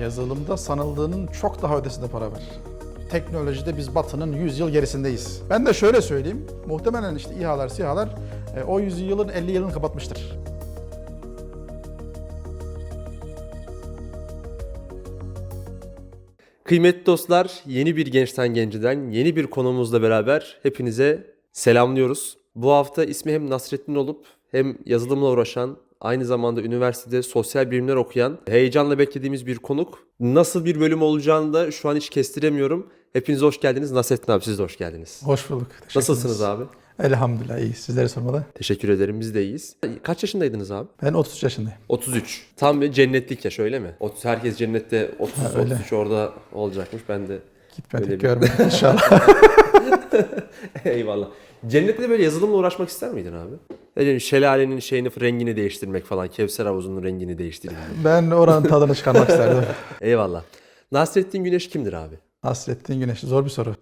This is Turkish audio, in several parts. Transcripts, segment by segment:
Yazılımda sanıldığının çok daha ötesinde para var. Teknolojide biz Batı'nın 100 yıl gerisindeyiz. Ben de şöyle söyleyeyim. Muhtemelen işte İHA'lar, SİHA'lar e, o 100 yılın 50 yılını kapatmıştır. Kıymetli dostlar, yeni bir Gençten Genciden yeni bir konumuzla beraber hepinize selamlıyoruz. Bu hafta ismi hem Nasrettin olup hem yazılımla uğraşan, aynı zamanda üniversitede sosyal bilimler okuyan, heyecanla beklediğimiz bir konuk. Nasıl bir bölüm olacağını da şu an hiç kestiremiyorum. Hepiniz hoş geldiniz. Nasrettin abi siz de hoş geldiniz. Hoş bulduk. Nasılsınız abi? Elhamdülillah iyi. Sizleri sormalı. Teşekkür ederim biz de iyiyiz. Kaç yaşındaydınız abi? Ben 33 yaşındayım. 33. Tam bir cennetlik yaş öyle mi? 30, herkes cennette 30 Ha, öyle. 33 orada olacakmış. Ben de Gitmedik, Öyle bir- görmedik inşallah. Eyvallah. Cennette böyle yazılımla uğraşmak ister miydin abi? Yani şelalenin şeyini, rengini değiştirmek falan. Kevser havuzunun rengini değiştireyim. ben oranın tadını çıkarmak isterdim. Eyvallah. Nasrettin Güneş kimdir abi? Nasrettin Güneş zor bir soru.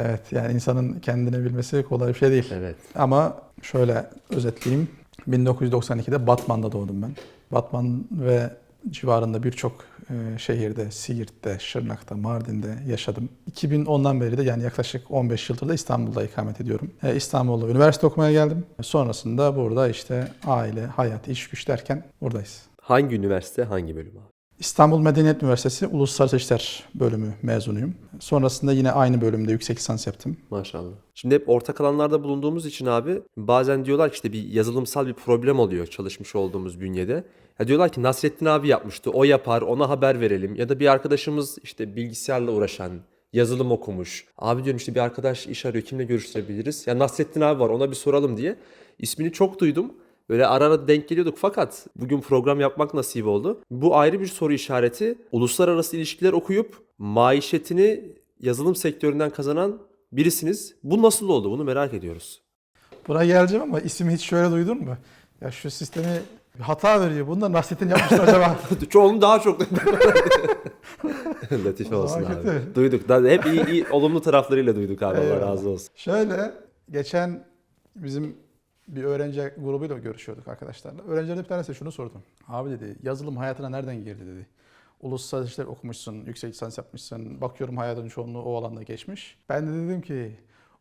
Evet yani insanın kendini bilmesi kolay bir şey değil. evet. Ama şöyle özetleyeyim. 1992'de Batman'da doğdum ben. Batman ve civarında birçok e, şehirde, Siirt'te, Şırnak'ta, Mardin'de yaşadım. 2010'dan beri de yani yaklaşık 15 yıldır da İstanbul'da ikamet ediyorum. E, İstanbul'da üniversite okumaya geldim. Sonrasında burada işte aile, hayat, iş güç derken buradayız. Hangi üniversite, hangi bölüm abi? İstanbul Medeniyet Üniversitesi Uluslararası İlişkiler bölümü mezunuyum. Sonrasında yine aynı bölümde yüksek lisans yaptım. Maşallah. Şimdi hep ortak alanlarda bulunduğumuz için abi bazen diyorlar ki işte bir yazılımsal bir problem oluyor çalışmış olduğumuz bünyede. Ya diyorlar ki Nasrettin abi yapmıştı, o yapar, ona haber verelim. Ya da bir arkadaşımız işte bilgisayarla uğraşan, yazılım okumuş. Abi diyorum işte bir arkadaş iş arıyor, kimle görüştürebiliriz? Ya Nasrettin abi var, ona bir soralım diye. İsmini çok duydum. Böyle ara ara denk geliyorduk fakat bugün program yapmak nasip oldu. Bu ayrı bir soru işareti. Uluslararası ilişkiler okuyup maişetini yazılım sektöründen kazanan birisiniz. Bu nasıl oldu? Bunu merak ediyoruz. Buraya geleceğim ama ismi hiç şöyle duydun mu? Ya şu sistemi hata veriyor. Bunu da Nasrettin yapmıştır acaba. Çoğunu daha çok Latife olsun abi. kötü. Duyduk. Hep iyi, iyi olumlu taraflarıyla duyduk abi. Allah razı olsun. Şöyle geçen bizim bir öğrenci grubuyla görüşüyorduk arkadaşlarla. Öğrencilerin bir tanesi şunu sordum. Abi dedi yazılım hayatına nereden girdi dedi. Uluslararası işler okumuşsun, yüksek lisans yapmışsın. Bakıyorum hayatın çoğunluğu o alanda geçmiş. Ben de dedim ki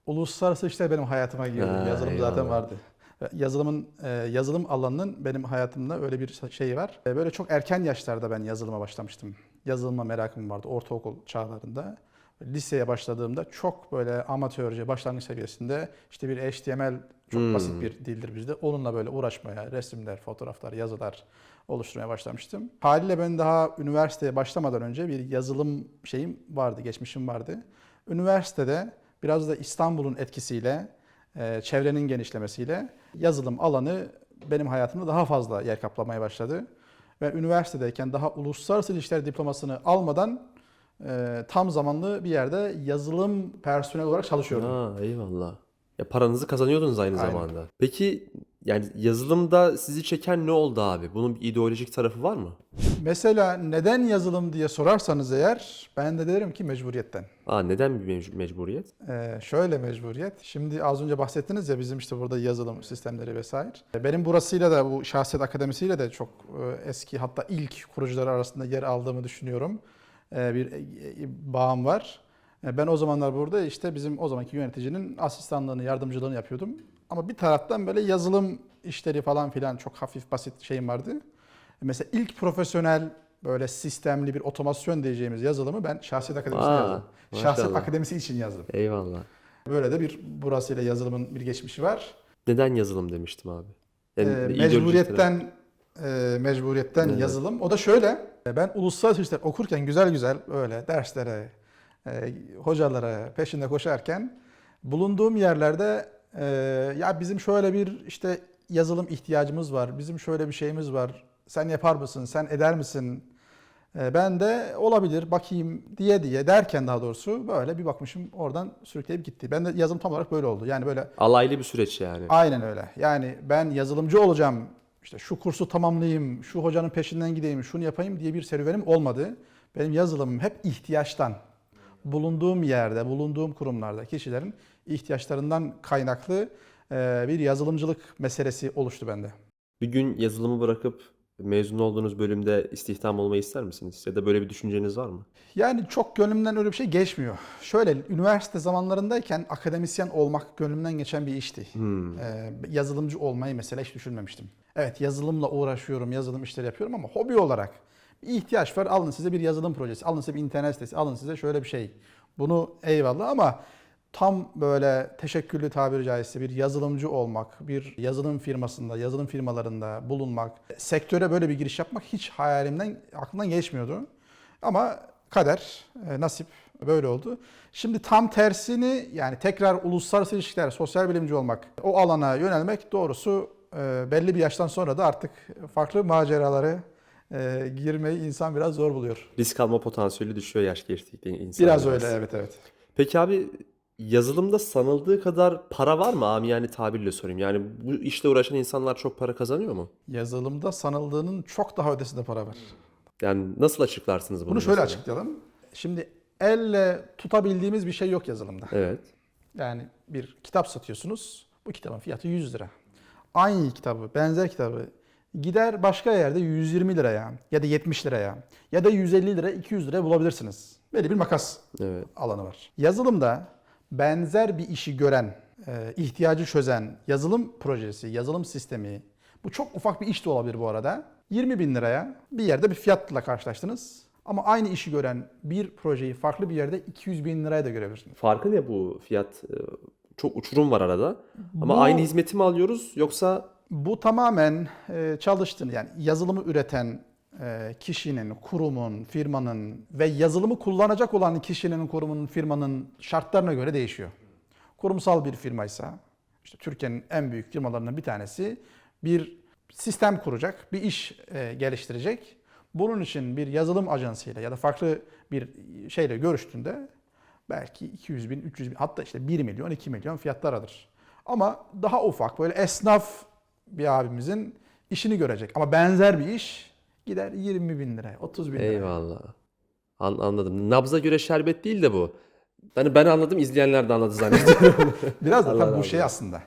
uluslararası işler benim hayatıma girdi. Ha, yazılım zaten eyvallah. vardı. Ve Yazılımın e, yazılım alanının benim hayatımda öyle bir şey var. E, Böyle çok erken yaşlarda ben yazılıma başlamıştım. Yazılıma merakım vardı ortaokul çağlarında. Liseye başladığımda çok böyle amatörce başlangıç seviyesinde işte bir HTML çok Hmm. basit bir dildir bizde. Onunla böyle uğraşmaya, resimler, fotoğraflar, yazılar oluşturmaya başlamıştım. Haliyle ben daha üniversiteye başlamadan önce bir yazılım şeyim vardı, geçmişim vardı. Üniversitede biraz da İstanbul'un etkisiyle, e, çevrenin genişlemesiyle yazılım alanı benim hayatımda daha fazla yer kaplamaya başladı. Ve üniversitedeyken daha uluslararası ilişkiler diplomasını almadan e, tam zamanlı bir yerde yazılım personeli olarak çalışıyordum. Ha, eyvallah. Ya paranızı kazanıyordunuz aynı Aynen. zamanda. Peki yani yazılımda sizi çeken ne oldu abi? Bunun bir ideolojik tarafı var mı? Mesela neden yazılım diye sorarsanız eğer ben de derim ki mecburiyetten. Aa, neden bir mec- mecburiyet? Ee, şöyle mecburiyet. Şimdi az önce bahsettiniz ya bizim işte burada yazılım sistemleri vesaire. Benim burasıyla da bu Şahsiyet Akademisi'yle de çok e, eski hatta ilk kurucular arasında yer aldığımı düşünüyorum. Ee, bir e, e, bağım var. E, Ben o zamanlar burada işte bizim o zamanki yöneticinin asistanlığını, yardımcılığını yapıyordum. Ama bir taraftan böyle yazılım işleri falan filan çok hafif basit şeyim vardı. Mesela ilk profesyonel böyle sistemli bir otomasyon diyeceğimiz yazılımı ben Şahsiyet Akademisi'ne Aa, yazdım. Şahsiyet. Akademisi için yazdım. Eyvallah. Böyle de bir burasıyla yazılımın bir geçmişi var. Neden yazılım demiştim abi? Ee, Yani tarafı. mecburiyetten e, mecburiyetten Evet. yazılım. O da şöyle. e, Ben uluslararası işler okurken güzel güzel böyle derslere, e, hocalara peşinde koşarken bulunduğum yerlerde e, ya bizim şöyle bir işte yazılım ihtiyacımız var. Bizim şöyle bir şeyimiz var. Sen yapar mısın? Sen eder misin? E, Ben de olabilir bakayım diye diye derken daha doğrusu böyle bir bakmışım oradan sürükleyip gitti. Ben de yazılım tam olarak böyle oldu. Yani böyle Alaylı bir süreç yani. Aynen öyle. Yani ben yazılımcı olacağım, işte şu kursu tamamlayayım, şu hocanın peşinden gideyim, şunu yapayım diye bir serüvenim olmadı. Benim yazılımım hep ihtiyaçtan, bulunduğum yerde, bulunduğum kurumlarda kişilerin ihtiyaçlarından kaynaklı e, bir yazılımcılık meselesi oluştu bende. Bir gün yazılımı bırakıp mezun olduğunuz bölümde istihdam olmayı ister misiniz? Ya da böyle bir düşünceniz var mı? Yani çok gönlümden öyle bir şey geçmiyor. Şöyle üniversite zamanlarındayken akademisyen olmak gönlümden geçen bir işti. Ee, yazılımcı olmayı mesela hiç düşünmemiştim. Evet yazılımla uğraşıyorum, yazılım işleri yapıyorum ama hobi olarak ihtiyaç var. Alın size bir yazılım projesi, alın size bir internet sitesi, alın size şöyle bir şey. Bunu eyvallah ama tam böyle teşekküllü tabiri caizse bir yazılımcı olmak, bir yazılım firmasında, yazılım firmalarında bulunmak, sektöre böyle bir giriş yapmak hiç hayalimden, aklımdan geçmiyordu. Ama kader, e, nasip böyle oldu. Şimdi tam tersini yani tekrar uluslararası ilişkiler, sosyal bilimci olmak, o alana yönelmek doğrusu e, belli bir yaştan sonra da artık farklı maceraları e, girmeyi insan biraz zor buluyor. Risk alma potansiyeli düşüyor yaş geçtikçe insan. Biraz öyle evet evet. Peki abi yazılımda sanıldığı kadar para var mı abi yani tabirle sorayım. Yani bu işle uğraşan insanlar çok para kazanıyor mu? Yazılımda sanıldığının çok daha ötesinde para var. Yani nasıl açıklarsınız bunu? Bunu şöyle mesela? açıklayalım. Şimdi elle tutabildiğimiz bir şey yok yazılımda. Evet. Yani bir kitap satıyorsunuz. Bu kitabın fiyatı 100 lira. Aynı kitabı, benzer kitabı gider başka yerde 120 liraya ya da 70 liraya ya da 150 lira, 200 liraya bulabilirsiniz. Böyle bir makas Evet. alanı var. Yazılımda benzer bir işi gören, e, ihtiyacı çözen yazılım projesi, yazılım sistemi, bu çok ufak bir iş de olabilir bu arada. 20 bin liraya bir yerde bir fiyatla karşılaştınız. Ama aynı işi gören bir projeyi farklı bir yerde 200 bin liraya da görebilirsiniz. Farkı ne bu fiyat? Ee, Çok uçurum var arada. Ama Bu- aynı hizmeti mi alıyoruz yoksa Bu tamamen e, çalıştığını yani yazılımı üreten e, kişinin, kurumun, firmanın ve yazılımı kullanacak olan kişinin, kurumun, firmanın şartlarına göre değişiyor. Kurumsal bir firmaysa, işte Türkiye'nin en büyük firmalarından bir tanesi bir sistem kuracak, bir iş e, geliştirecek. Bunun için bir yazılım ajansıyla ya da farklı bir şeyle görüştüğünde belki 200 bin, 300 bin hatta işte 1 milyon, 2 milyon fiyatlarıdır. Ama daha ufak böyle esnaf bir abimizin işini görecek. Ama benzer bir iş gider 20 bin liraya, 30 bin liraya. Eyvallah. An- anladım. Nabza göre şerbet değil de bu. Ben ben anladım, izleyenler de anladı zannediyorum. Biraz da tabii bu şey aslında.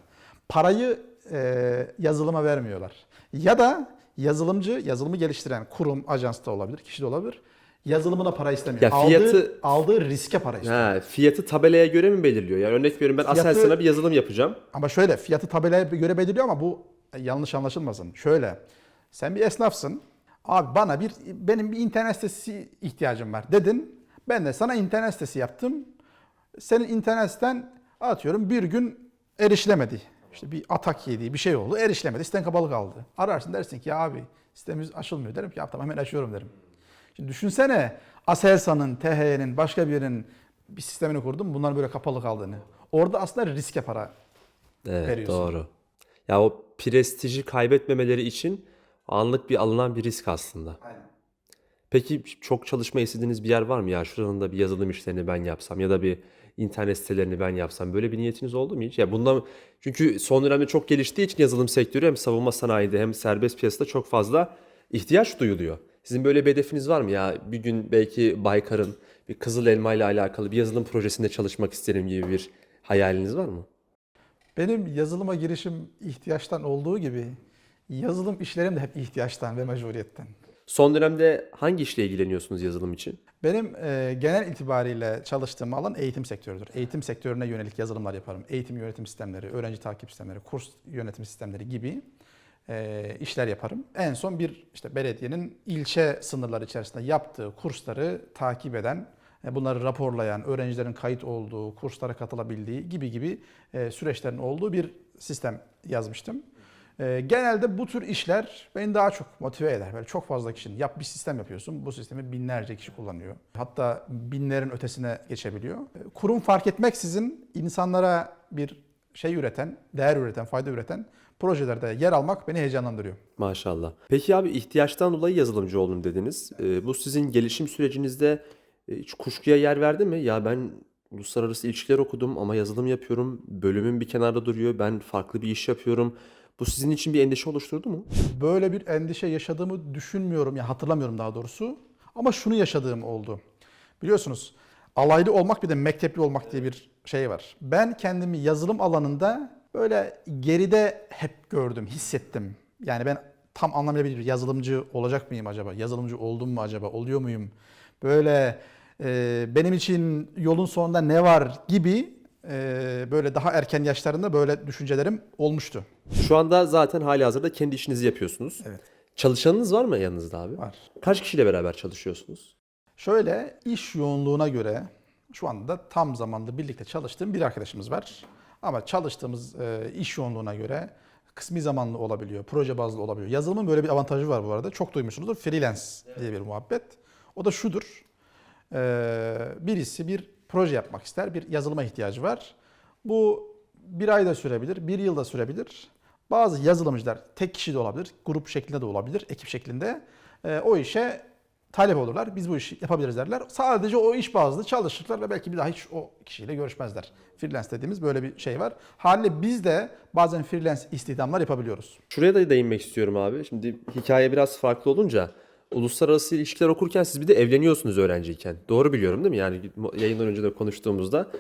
Parayı e, yazılıma vermiyorlar. Ya da yazılımcı, yazılımı geliştiren kurum, ajans da olabilir, kişi de olabilir. Yazılımına para istemiyor. Ya fiyatı- aldığı, aldığı riske para istiyor. ha, fiyatı tabelaya göre mi belirliyor? Yani örnek veriyorum ben Fiyatı- Aselsan'a bir yazılım yapacağım. Ama şöyle fiyatı tabelaya göre belirliyor ama bu yanlış anlaşılmasın. Şöyle sen bir esnafsın. Abi bana bir benim bir internet sitesi ihtiyacım var dedin. Ben de sana internet sitesi yaptım. Senin internet siten atıyorum bir gün erişilemedi. İşte bir atak yedi, bir şey oldu. Erişilemedi. Siten kapalı kaldı. Ararsın dersin ki ya abi sitemiz açılmıyor derim ki ya tamam hemen açıyorum derim. Şimdi düşünsene Aselsan'ın, THY'nin, başka birinin bir sistemini kurdum. Bunlar böyle kapalı kaldığını. Orada aslında riske para Evet, veriyorsun. doğru. Ya o prestiji kaybetmemeleri için anlık bir alınan bir risk aslında. Aynen. Peki çok çalışma istediğiniz bir yer var mı ya? Şuranın da bir yazılım işlerini ben yapsam ya da bir internet sitelerini ben yapsam. Böyle bir niyetiniz oldu mu hiç? Ya bundan çünkü son dönemde çok geliştiği için yazılım sektörü hem savunma sanayide hem serbest piyasada çok fazla ihtiyaç duyuluyor. Sizin böyle bir hedefiniz var mı ya? Bir gün belki Baykar'ın bir Kızıl Elma ile alakalı bir yazılım projesinde çalışmak isterim gibi bir hayaliniz var mı? Benim yazılıma girişim ihtiyaçtan olduğu gibi yazılım işlerim de hep ihtiyaçtan ve mecburiyetten. Son dönemde hangi işle ilgileniyorsunuz yazılım için? Benim e, genel itibariyle çalıştığım alan eğitim sektörüdür. Eğitim sektörüne yönelik yazılımlar yaparım. Eğitim yönetim sistemleri, öğrenci takip sistemleri, kurs yönetim sistemleri gibi e, işler yaparım. En son bir işte belediyenin ilçe sınırları içerisinde yaptığı kursları takip eden, bunları raporlayan, öğrencilerin kayıt olduğu, kurslara katılabildiği gibi gibi e, süreçlerin olduğu bir sistem yazmıştım. E, Genelde bu tür işler beni daha çok motive eder. Böyle çok fazla kişinin yap bir sistem yapıyorsun. Bu sistemi binlerce kişi kullanıyor. Hatta binlerin ötesine geçebiliyor. E, Kurum fark etmeksizin insanlara bir şey üreten, değer üreten, fayda üreten projelerde yer almak beni heyecanlandırıyor. Maşallah. Peki abi ihtiyaçtan dolayı yazılımcı oldum dediniz. Bu sizin gelişim sürecinizde e, hiç kuşkuya yer verdi mi? Ya ben uluslararası ilişkiler okudum ama yazılım yapıyorum. Bölümüm bir kenarda duruyor. Ben farklı bir iş yapıyorum. Bu sizin için bir endişe oluşturdu mu? Böyle bir endişe yaşadığımı düşünmüyorum, ya hatırlamıyorum daha doğrusu. Ama şunu yaşadığım oldu. Biliyorsunuz alaylı olmak bir de mektepli olmak diye bir şey var. Ben kendimi yazılım alanında böyle geride hep gördüm, hissettim. Yani ben tam anlamıyla bir yazılımcı olacak mıyım acaba? Yazılımcı oldum mu acaba? Oluyor muyum? Böyle e, benim için yolun sonunda ne var gibi e, böyle daha erken yaşlarında böyle düşüncelerim olmuştu. Şu anda zaten hali hazırda kendi işinizi yapıyorsunuz. Evet. Çalışanınız var mı yanınızda abi? Var. Kaç kişiyle beraber çalışıyorsunuz? Şöyle iş yoğunluğuna göre şu anda tam zamanlı birlikte çalıştığım bir arkadaşımız var. Ama çalıştığımız e, iş yoğunluğuna göre kısmi zamanlı olabiliyor, proje bazlı olabiliyor. Yazılımın böyle bir avantajı var bu arada. Çok duymuşsunuzdur. Freelance diye bir muhabbet. O da şudur. E, birisi bir proje yapmak ister, bir yazılıma ihtiyacı var. Bu bir ayda sürebilir, bir yılda sürebilir. Bazı yazılımcılar tek kişi de olabilir, grup şeklinde de olabilir, ekip şeklinde. E, o işe talep olurlar. Biz bu işi yapabiliriz derler. Sadece o iş bazlı çalışırlar ve belki bir daha hiç o kişiyle görüşmezler. Freelance dediğimiz böyle bir şey var. Haliyle biz de bazen freelance istihdamlar yapabiliyoruz. Şuraya da değinmek istiyorum abi. Şimdi hikaye biraz farklı olunca uluslararası ilişkiler okurken siz bir de evleniyorsunuz öğrenciyken. Doğru biliyorum değil mi? Yani yayından önce de konuştuğumuzda.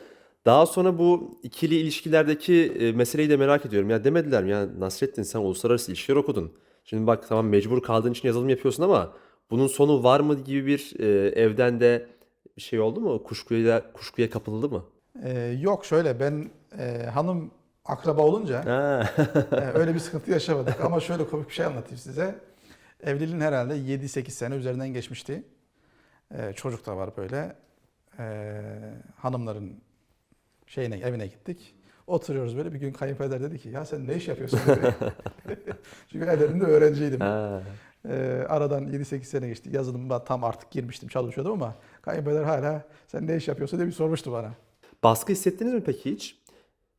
Daha sonra bu ikili ilişkilerdeki e, meseleyi de merak ediyorum. Ya demediler mi ya Nasrettin sen uluslararası ilişkiler okudun. Şimdi bak tamam mecbur kaldığın için yazılım yapıyorsun ama bunun sonu var mı gibi bir e, evden de bir şey oldu mu? Kuşkuya, kuşkuya kapıldı mı? Ee, yok şöyle ben e, hanım akraba olunca e, öyle bir sıkıntı yaşamadık. Ama şöyle komik bir şey anlatayım size. Evliliğin herhalde 7-8 sene üzerinden geçmişti. E, çocuk da var böyle. E, hanımların şeyine evine gittik. Oturuyoruz böyle bir gün kayınpeder dedi ki ya sen ne iş yapıyorsun. Çünkü evlerinde öğrenciydim. Ha. Ee, aradan 7-8 sene geçti. Yazılıma tam artık girmiştim, çalışıyordum ama kayınpeder hala sen ne iş yapıyorsun diye bir sormuştu bana. Baskı hissettiniz mi peki hiç?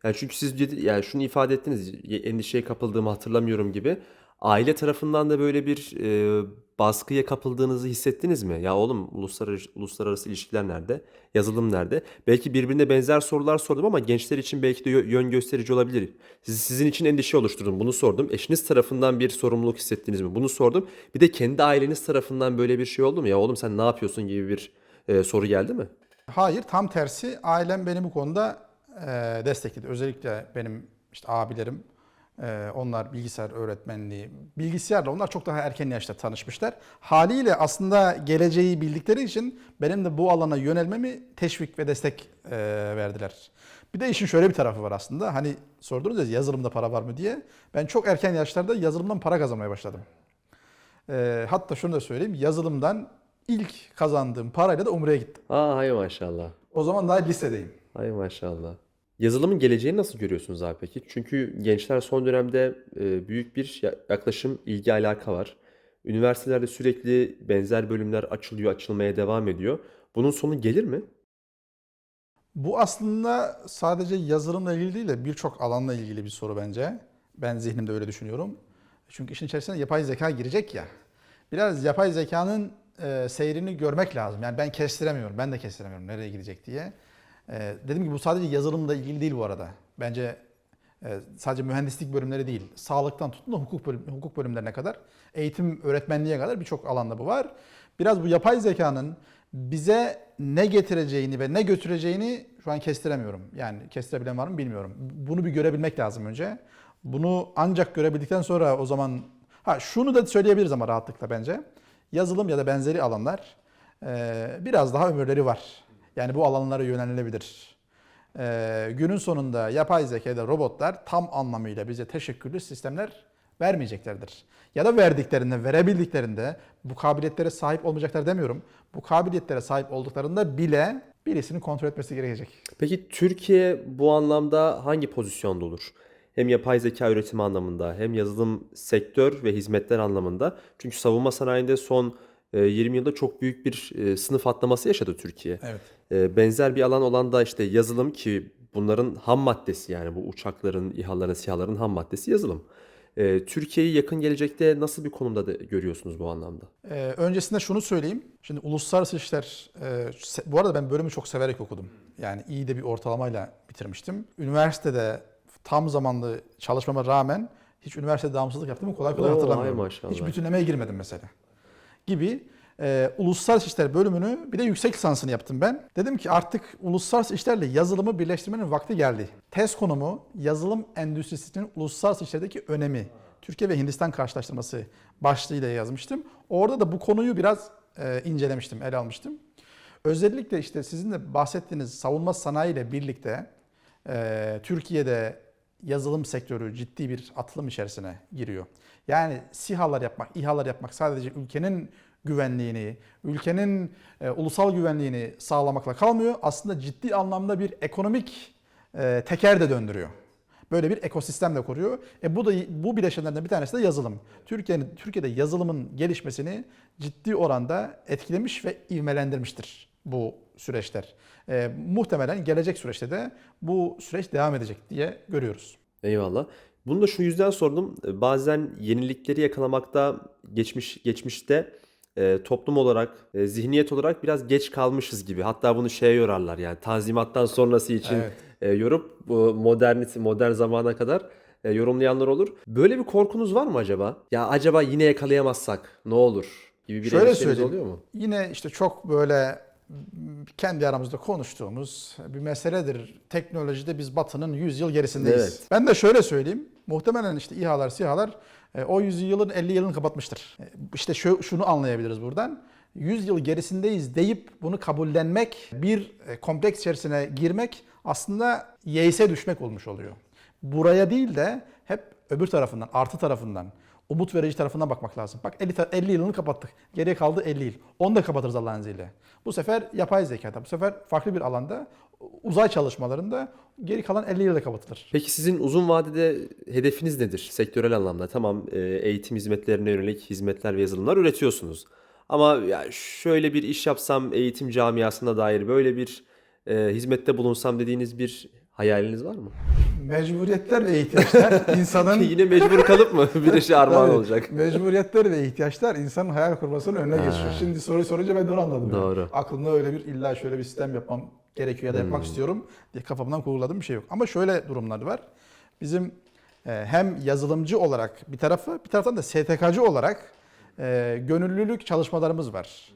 Yani çünkü siz yani şunu ifade ettiniz, "Ye- endişeye kapıldığımı hatırlamıyorum gibi. Aile tarafından da böyle bir e, baskıya kapıldığınızı hissettiniz mi? Ya oğlum uluslararası, uluslararası ilişkiler nerede? Yazılım nerede? Belki birbirine benzer sorular sordum ama gençler için belki de yö- yön gösterici olabilir. Siz, sizin için endişe oluşturdum. Bunu sordum. Eşiniz tarafından bir sorumluluk hissettiniz mi? Bunu sordum. Bir de kendi aileniz tarafından böyle bir şey oldu mu? Ya oğlum sen ne yapıyorsun gibi bir e, soru geldi mi? Hayır, tam tersi ailem beni bu konuda e, destekledi. Özellikle benim işte abilerim, onlar bilgisayar öğretmenliği, bilgisayarla onlar çok daha erken yaşta tanışmışlar. Haliyle aslında geleceği bildikleri için benim de bu alana yönelmemi teşvik ve destek e, verdiler. Bir de işin şöyle bir tarafı var aslında. Hani sordunuz ya yazılımda para var mı diye. Ben çok erken yaşlarda yazılımdan para kazanmaya başladım. E, hatta şunu da söyleyeyim. Yazılımdan ilk kazandığım parayla da Umre'ye gittim. Aa hay maşallah. O zaman daha lisedeyim. Ay maşallah. Yazılımın geleceğini nasıl görüyorsunuz abi peki? Çünkü gençler son dönemde e, büyük bir ya- yaklaşım, ilgi alaka var. Üniversitelerde sürekli benzer bölümler açılıyor, açılmaya devam ediyor. Bunun sonu gelir mi? Bu aslında sadece yazılımla ilgili değil de birçok alanla ilgili bir soru bence. Ben zihnimde öyle düşünüyorum. Çünkü işin içerisine yapay zeka girecek ya. Biraz yapay zekanın e, seyrini görmek lazım. Yani ben kestiremiyorum, ben de kestiremiyorum nereye gidecek diye. E, dediğim gibi bu sadece yazılımla ilgili değil bu arada. Bence e, sadece mühendislik bölümleri değil, sağlıktan tutun da hukuk, bölüm, hukuk bölümlerine kadar, eğitim öğretmenliğe kadar birçok alanda bu var. Biraz bu yapay zekanın bize ne getireceğini ve ne götüreceğini şu an kestiremiyorum. Yani kestirebilen var mı bilmiyorum. Bunu bir görebilmek lazım önce. Bunu ancak görebildikten sonra o zaman... Ha şunu da söyleyebiliriz ama rahatlıkla bence. Yazılım ya da benzeri alanlar e, biraz daha ömürleri var. Yani bu alanlara yönelilebilir. E, günün sonunda yapay zeka ya da robotlar tam anlamıyla bize teşekküllü sistemler vermeyeceklerdir. Ya da verdiklerinde, verebildiklerinde bu kabiliyetlere sahip olmayacaklar demiyorum. Bu kabiliyetlere sahip olduklarında bile birisinin kontrol etmesi gerekecek. Peki Türkiye bu anlamda hangi pozisyonda olur? Hem yapay zeka üretimi anlamında hem yazılım sektör ve hizmetler anlamında. Çünkü savunma sanayinde son 20 yılda çok büyük bir e, sınıf atlaması yaşadı Türkiye. Evet. E, Benzer bir alan olan da işte yazılım ki bunların ham maddesi yani bu uçakların, İHA'ların, SİHA'ların ham maddesi yazılım. E, Türkiye'yi yakın gelecekte nasıl bir konumda da görüyorsunuz bu anlamda? Ee, öncesinde şunu söyleyeyim. Şimdi uluslararası işler, e, bu arada ben bölümü çok severek okudum. Yani iyi de bir ortalamayla bitirmiştim. Üniversitede tam zamanlı çalışmama rağmen hiç üniversite devamsızlık yaptığımı kolay kolay Oo, hatırlamıyorum. Hiç bütünlemeye girmedim mesela. Gibi e, uluslararası işler bölümünü bir de yüksek lisansını yaptım ben. Dedim ki artık uluslararası işlerle yazılımı birleştirmenin vakti geldi. Tez konumu yazılım endüstrisinin uluslararası işlerdeki önemi Türkiye ve Hindistan karşılaştırması başlığıyla yazmıştım. Orada da bu konuyu biraz e, incelemiştim, ele almıştım. Özellikle işte sizin de bahsettiğiniz savunma sanayi ile birlikte e, Türkiye'de yazılım sektörü ciddi bir atılım içerisine giriyor. Yani SİHA'lar yapmak, İHA'lar yapmak sadece ülkenin güvenliğini, ülkenin e, ulusal güvenliğini sağlamakla kalmıyor. Aslında ciddi anlamda bir ekonomik e, teker de döndürüyor. Böyle bir ekosistem de kuruyor. E bu da bu bileşenlerden bir tanesi de yazılım. Türkiye'nin Türkiye'de yazılımın gelişmesini ciddi oranda etkilemiş ve ivmelendirmiştir bu süreçler. E, muhtemelen gelecek süreçte de bu süreç devam edecek diye görüyoruz. Eyvallah. Bunu da şu yüzden sordum. E, Bazen yenilikleri yakalamakta geçmiş geçmişte e, toplum olarak, e, zihniyet olarak biraz geç kalmışız gibi. Hatta bunu şeye yorarlar yani tanzimattan sonrası için Evet. e, yorup bu modernite, modern zamana kadar e, yorumlayanlar olur. Böyle bir korkunuz var mı acaba? Ya acaba yine yakalayamazsak ne olur gibi bir Şöyle söyleyeyim. oluyor mu? Yine işte çok böyle kendi aramızda konuştuğumuz bir meseledir. Teknolojide biz Batı'nın 100 yıl gerisindeyiz. Evet. Ben de şöyle söyleyeyim. Muhtemelen işte İHA'lar, SİHA'lar e, o 100 yılın 50 yılını kapatmıştır. E, İşte şu, şunu anlayabiliriz buradan. 100 yıl gerisindeyiz deyip bunu kabullenmek, bir e, kompleks içerisine girmek aslında yeise düşmek olmuş oluyor. Buraya değil de hep öbür tarafından, artı tarafından, umut verici tarafından bakmak lazım. Bak 50, ta- 50 yılını kapattık. Geriye kaldı 50 yıl. Onu da kapatırız Allah'ın izniyle. Bu sefer yapay zekada, bu sefer farklı bir alanda uzay çalışmalarında geri kalan 50 yılda kapatılır. Peki sizin uzun vadede hedefiniz nedir sektörel anlamda? Tamam e, eğitim hizmetlerine yönelik hizmetler ve yazılımlar üretiyorsunuz. Ama ya şöyle bir iş yapsam eğitim camiasına dair böyle bir e, hizmette bulunsam dediğiniz bir hayaliniz var mı? Mecburiyetler ve ihtiyaçlar insanın Yine mecbur kalıp mı bir işe armağan Tabii, olacak? Mecburiyetler ve ihtiyaçlar insanın hayal kurmasının önüne geçiyor. Şimdi soruyu sorunca ben de onu anladım. yani. Doğru. Aklımda öyle bir illa şöyle bir sistem yapmam gerekiyor ya da yapmak istiyorum diye kafamdan kurguladığım bir şey yok. Ama şöyle durumlar var. Bizim e, hem yazılımcı olarak bir tarafı bir taraftan da STK'cı olarak e, gönüllülük çalışmalarımız var.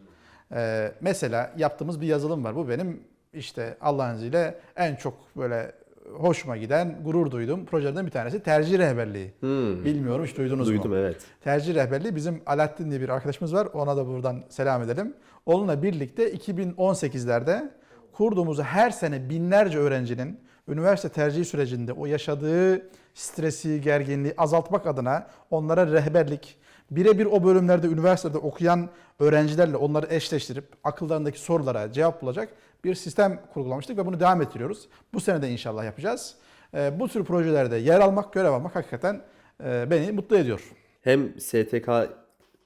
E, mesela yaptığımız bir yazılım var. Bu benim işte Allah'ın izniyle en çok böyle hoşuma giden, gurur duyduğum projelerden bir tanesi tercih rehberliği. Hmm, Bilmiyorum hiç duydunuz mu? duydum evet. Tercih rehberliği bizim Alaaddin diye bir arkadaşımız var. Ona da buradan selam edelim. Onunla birlikte 2018'lerde kurduğumuz her sene binlerce öğrencinin üniversite tercihi sürecinde o yaşadığı stresi, gerginliği azaltmak adına onlara rehberlik, birebir o bölümlerde üniversitede okuyan öğrencilerle onları eşleştirip akıllarındaki sorulara cevap bulacak bir sistem kurgulamıştık ve bunu devam ettiriyoruz. Bu sene de inşallah yapacağız. Ee, Bu tür projelerde yer almak, görev almak hakikaten e, beni mutlu ediyor. Hem STK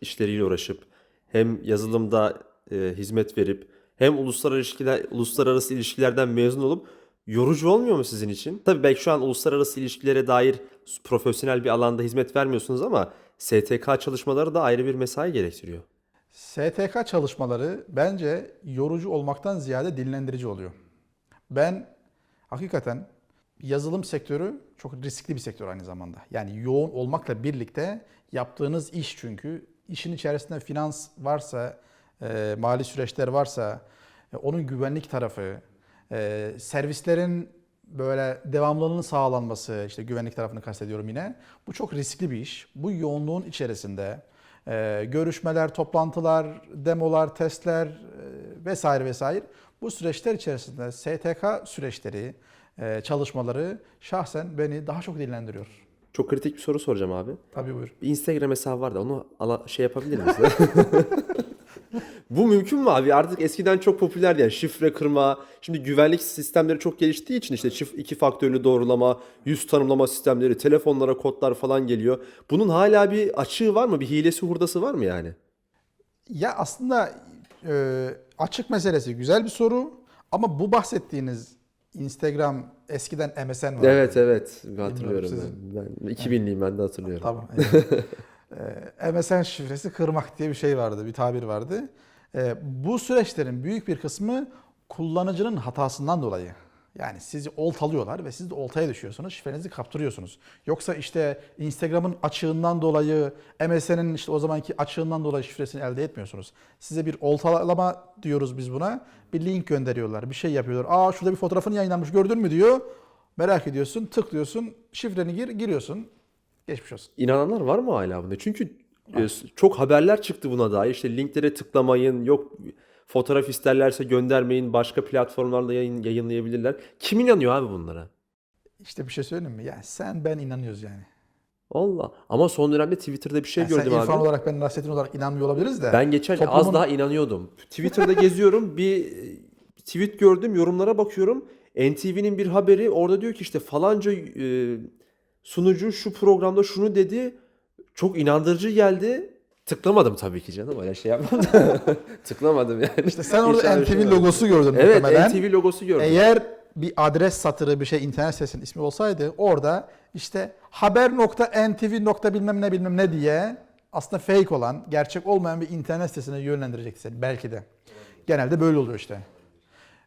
işleriyle uğraşıp hem yazılımda e, hizmet verip hem uluslararası ilişkiler uluslararası ilişkilerden mezun olup yorucu olmuyor mu sizin için? Tabii belki şu an uluslararası ilişkilere dair profesyonel bir alanda hizmet vermiyorsunuz ama STK çalışmaları da ayrı bir mesai gerektiriyor. STK çalışmaları bence yorucu olmaktan ziyade dinlendirici oluyor. Ben hakikaten yazılım sektörü çok riskli bir sektör aynı zamanda. Yani yoğun olmakla birlikte yaptığınız iş çünkü işin içerisinde finans varsa, e, mali süreçler varsa, e, onun güvenlik tarafı, e, servislerin böyle devamlılığının sağlanması, işte güvenlik tarafını kastediyorum yine. Bu çok riskli bir iş. Bu yoğunluğun içerisinde e, görüşmeler, toplantılar, demolar, testler e, vesaire vesaire. Bu süreçler içerisinde STK süreçleri, e, çalışmaları şahsen beni daha çok dinlendiriyor. Çok kritik bir soru soracağım abi. Tabii buyur. Bir Instagram hesabı var da onu ala, şey yapabilir miyiz? Bu mümkün mü abi? Artık eskiden çok popülerdi yani şifre kırma. Şimdi güvenlik sistemleri çok geliştiği için işte çift iki faktörlü doğrulama, yüz tanımlama sistemleri, telefonlara kodlar falan geliyor. Bunun hala bir açığı var mı? Bir hilesi hurdası var mı yani? Ya aslında e, açık meselesi güzel bir soru ama bu bahsettiğiniz Instagram eskiden MSN vardı. Evet evet hatırlıyorum sizin- ben. ben 2000'liyim ben de hatırlıyorum. Tamam. Ee, MSN şifresi kırmak diye bir şey vardı, bir tabir vardı. Ee, bu süreçlerin büyük bir kısmı kullanıcının hatasından dolayı. Yani sizi oltalıyorlar ve siz de oltaya düşüyorsunuz, şifrenizi kaptırıyorsunuz. Yoksa işte Instagram'ın açığından dolayı, MSN'in işte o zamanki açığından dolayı şifresini elde etmiyorsunuz. Size bir oltalama diyoruz biz buna. Bir link gönderiyorlar, bir şey yapıyorlar. Aa şurada bir fotoğrafın yayınlanmış gördün mü diyor. Merak ediyorsun, tıklıyorsun, şifreni gir, giriyorsun. Geçmiş olsun. İnananlar var mı hala bunda? Çünkü çok haberler çıktı buna dair. İşte linklere tıklamayın, yok fotoğraf isterlerse göndermeyin, başka platformlarda yayın, yayınlayabilirler. Kim inanıyor abi bunlara? İşte bir şey söyleyeyim mi? Yani sen ben inanıyoruz yani. Allah. Ama son dönemde Twitter'da bir şey Yani sen gördüm İrfan abi. olarak ben Nasrettin olarak inanmıyor olabiliriz de. Ben geçen az toplumun- daha inanıyordum. Twitter'da geziyorum bir e, tweet gördüm yorumlara bakıyorum. NTV'nin bir haberi orada diyor ki işte falanca e, sunucu şu programda şunu dedi. Çok inandırıcı geldi. Tıklamadım tabii ki canım öyle şey yapmam da. Tıklamadım yani. İşte sen orada şey NTV olmaz. logosu gördün Evet muhtemelen. NTV logosu gördüm. Eğer bir adres satırı bir şey internet sitesinin ismi olsaydı orada işte haber nokta ntv nokta bilmem ne bilmem ne diye aslında fake olan, gerçek olmayan bir internet sitesine yönlendirecekti seni belki de. Genelde böyle oluyor işte.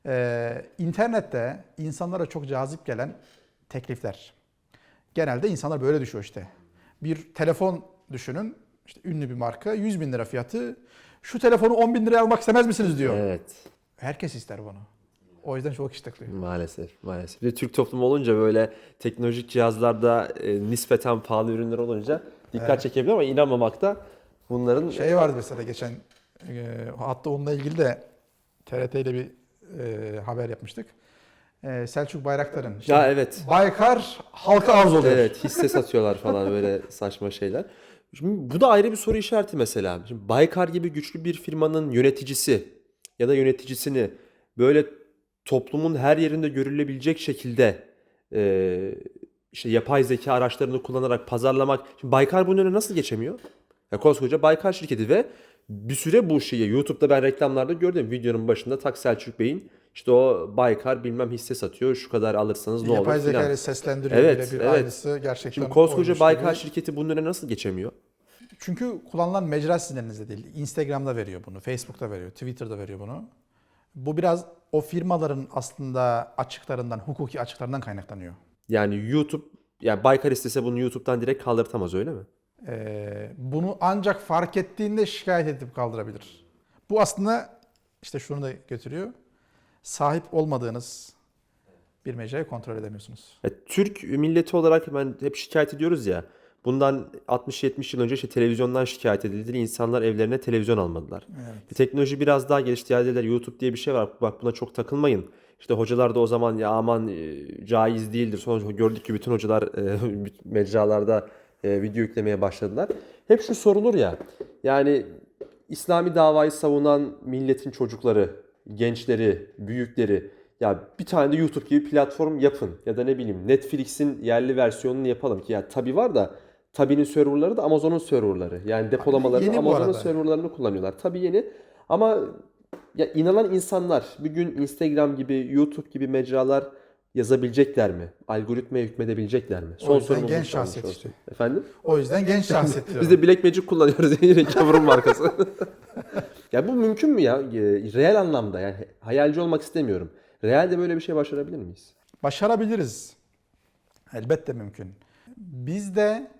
Ee, internette insanlara çok cazip gelen teklifler. Genelde insanlar böyle düşüyor işte. Bir telefon düşünün, işte ünlü bir marka, 100 bin lira fiyatı. Şu telefonu 10 bin liraya almak istemez misiniz diyor. Evet Herkes ister bunu. O yüzden çok kişi tıklıyor. maalesef maalesef. Bir de Türk toplumu olunca böyle teknolojik cihazlarda e, nispeten pahalı ürünler olunca dikkat Evet. çekebilir ama inanmamakta bunların Şey vardı mesela geçen e, hatta onunla ilgili de TRT ile bir e, haber yapmıştık. E, Selçuk Bayraktar'ın işte ya evet Baykar halka arz oluyor. Evet hisse satıyorlar falan böyle saçma şeyler. Şimdi bu da ayrı bir soru işareti mesela. Şimdi Baykar gibi güçlü bir firmanın yöneticisi ya da yöneticisini böyle toplumun her yerinde görülebilecek şekilde e, işte yapay zeka araçlarını kullanarak pazarlamak. Şimdi Baykar bunun önüne nasıl geçemiyor? Ya koskoca Baykar şirketi ve bir süre bu şeyi YouTube'da ben reklamlarda gördüm. Videonun başında Tak Selçuk Bey'in işte o Baykar bilmem hisse satıyor şu kadar alırsanız ne olur Yapay zeka ile seslendiriyor Evet, birebir evet. aynısı gerçekten. Şimdi koskoca Baykar gibi. şirketi bunun önüne nasıl geçemiyor? Çünkü kullanılan mecra sizin elinizde değil. Instagram'da veriyor bunu, Facebook'ta veriyor, Twitter'da veriyor bunu. Bu biraz o firmaların aslında açıklarından, hukuki açıklarından kaynaklanıyor. Yani YouTube, yani Baykar istese bunu YouTube'dan direkt kaldırtamaz öyle mi? Ee, bunu ancak fark ettiğinde şikayet edip kaldırabilir. Bu aslında işte şunu da götürüyor. Sahip olmadığınız bir mecrayı kontrol edemiyorsunuz. Ya, Türk milleti olarak ben hep şikayet ediyoruz ya. Bundan 60-70 yıl önce işte televizyondan şikayet edildi. İnsanlar evlerine televizyon almadılar. Evet. Teknoloji biraz daha gelişti. Ya dediler YouTube diye bir şey var. Bak buna çok takılmayın. İşte hocalar da o zaman ya aman e, caiz değildir. Sonra gördük ki bütün hocalar e, mecralarda e, video yüklemeye başladılar. Hep şu sorulur ya. Yani İslami davayı savunan milletin çocukları, gençleri, büyükleri ya bir tane de YouTube gibi platform yapın ya da ne bileyim Netflix'in yerli versiyonunu yapalım ki ya tabi var da Tabi'nin serverları da Amazon'un serverları. Yani depolamalarını Amazon'un serverlarını kullanıyorlar. Tabi yeni ama ya inanan insanlar bir gün Instagram gibi, YouTube gibi mecralar yazabilecekler mi? Algoritmaya hükmedebilecekler mi? yüzden sorumuz genç bu sormuş şahsiyet işte. Efendim? O yüzden genç şahsiyet. Biz de Black Magic kullanıyoruz yine cover'ın markası. ya bu mümkün mü ya? E, Reel anlamda yani hayalci olmak istemiyorum. Realde böyle bir şey başarabilir miyiz? Başarabiliriz. Elbette mümkün. Bizde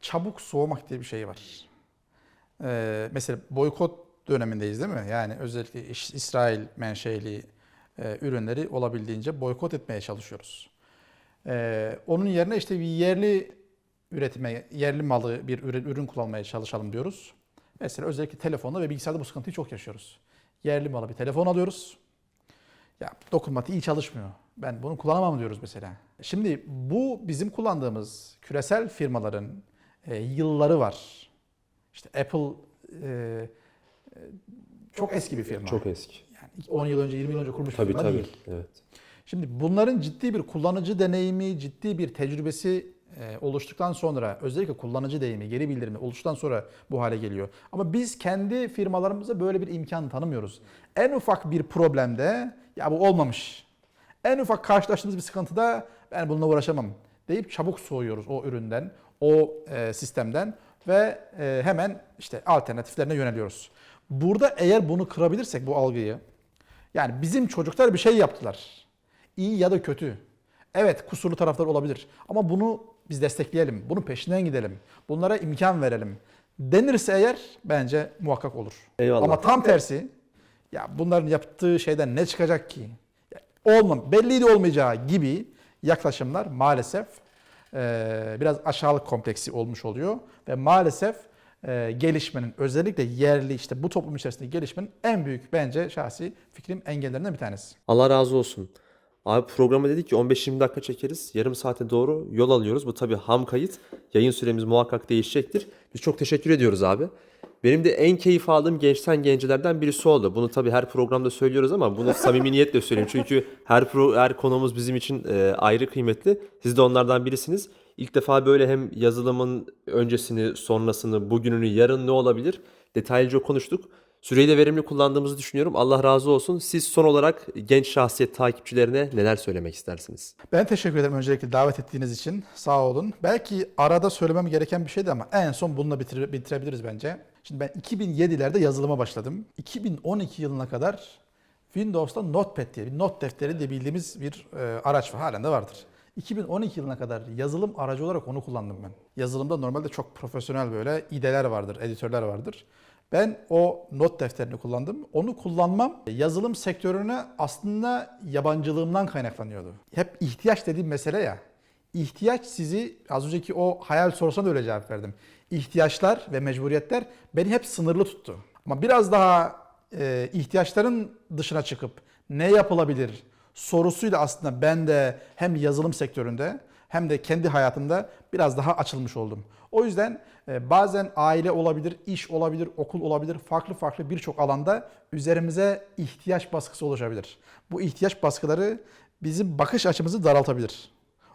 çabuk soğumak diye bir şey var. Ee, mesela boykot dönemindeyiz değil mi? Yani özellikle İsrail menşeli e, ürünleri olabildiğince boykot etmeye çalışıyoruz. Ee, onun yerine işte bir yerli üretime, yerli malı bir ürün, ürün kullanmaya çalışalım diyoruz. Mesela özellikle telefonda ve bilgisayarda bu sıkıntıyı çok yaşıyoruz. Yerli malı bir telefon alıyoruz. Ya dokunmatiği iyi çalışmıyor. Ben bunu kullanamam diyoruz mesela. Şimdi bu bizim kullandığımız küresel firmaların e, yılları var. İşte Apple e, e, çok eski bir firma. Çok eski. Yani 10 yıl önce 20 yıl önce kurmuş bir Tabii firma tabii. değil. Evet. Şimdi bunların ciddi bir kullanıcı deneyimi, ciddi bir tecrübesi oluştuktan sonra özellikle kullanıcı deneyimi, geri bildirimi oluştuktan sonra bu hale geliyor. Ama biz kendi firmalarımıza böyle bir imkan tanımıyoruz. En ufak bir problemde ya bu olmamış. En ufak karşılaştığımız bir sıkıntıda ben bununla uğraşamam deyip çabuk soğuyoruz o üründen, o e, sistemden ve e, hemen işte alternatiflerine yöneliyoruz. Burada eğer bunu kırabilirsek bu algıyı, yani bizim çocuklar bir şey yaptılar. İyi ya da kötü. Evet kusurlu taraflar olabilir. Ama bunu biz destekleyelim. Bunun peşinden gidelim. Bunlara imkan verelim. Denirse eğer bence muhakkak olur. Eyvallah. Ama tam tersi ya bunların yaptığı şeyden ne çıkacak ki? Olmam, belliydi olmayacağı gibi yaklaşımlar maalesef e, biraz aşağılık kompleksi olmuş oluyor. Ve maalesef e, gelişmenin özellikle yerli işte bu toplum içerisinde gelişmenin en büyük bence şahsi fikrim engellerinden bir tanesi. Allah razı olsun. Abi programa dedik ki 15-20 dakika çekeriz. Yarım saate doğru yol alıyoruz. Bu tabii ham kayıt. Yayın süremiz muhakkak değişecektir. Biz çok teşekkür ediyoruz abi. Benim de en keyif aldığım gençten gencelerden birisi oldu. Bunu tabii her programda söylüyoruz ama bunu samimi niyetle söyleyeyim. Çünkü her pro, her konumuz bizim için e, ayrı kıymetli. Siz de onlardan birisiniz. İlk defa böyle hem yazılımın öncesini, sonrasını, bugününü, yarın ne olabilir detaylıca konuştuk. Süreyi de verimli kullandığımızı düşünüyorum. Allah razı olsun. Siz son olarak genç şahsiyet takipçilerine neler söylemek istersiniz? Ben teşekkür ederim öncelikle davet ettiğiniz için. Sağ olun. Belki arada söylemem gereken bir şeydi ama en son bununla bitir- bitirebiliriz bence. Şimdi ben 2007'lerde yazılıma başladım. 2012 yılına kadar Windows'ta Notepad diye bir not defteri diye bildiğimiz bir e, araç var. Halen de vardır. 2012 yılına kadar yazılım aracı olarak onu kullandım ben. Yazılımda normalde çok profesyonel böyle ideler vardır, editörler vardır. Ben o not defterini kullandım. Onu kullanmam yazılım sektörüne aslında yabancılığımdan kaynaklanıyordu. Hep ihtiyaç dediğim mesele ya. İhtiyaç sizi az önceki o hayal sorusuna da öyle cevap verdim. İhtiyaçlar ve mecburiyetler beni hep sınırlı tuttu. Ama biraz daha e, ihtiyaçların dışına çıkıp ne yapılabilir sorusuyla aslında ben de hem yazılım sektöründe hem de kendi hayatımda biraz daha açılmış oldum. O yüzden bazen aile olabilir, iş olabilir, okul olabilir, farklı farklı birçok alanda üzerimize ihtiyaç baskısı oluşabilir. Bu ihtiyaç baskıları bizim bakış açımızı daraltabilir.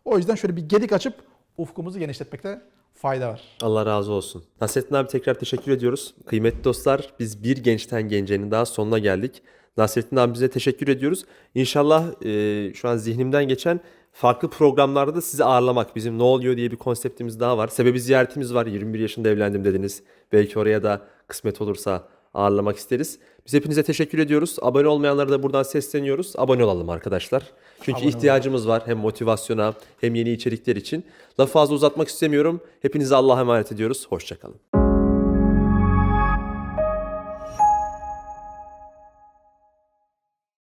O yüzden şöyle bir gedik açıp ufkumuzu genişletmekte fayda var. Allah razı olsun. Nasrettin abi tekrar teşekkür ediyoruz. Kıymetli dostlar biz bir gençten gencenin daha sonuna geldik. Nasrettin abimize teşekkür ediyoruz. İnşallah e, şu an zihnimden geçen farklı programlarda da sizi ağırlamak. Bizim ne oluyor diye bir konseptimiz daha var. Sebebi ziyaretimiz var. 21 yaşında evlendim dediniz. Belki oraya da kısmet olursa ağırlamak isteriz. Biz hepinize teşekkür ediyoruz. Abone olmayanlara da buradan sesleniyoruz. Abone olalım arkadaşlar. Çünkü Abone ihtiyacımız var hem motivasyona hem yeni içerikler için. Lafı fazla uzatmak istemiyorum. Hepinize Allah'a emanet ediyoruz. Hoşçakalın.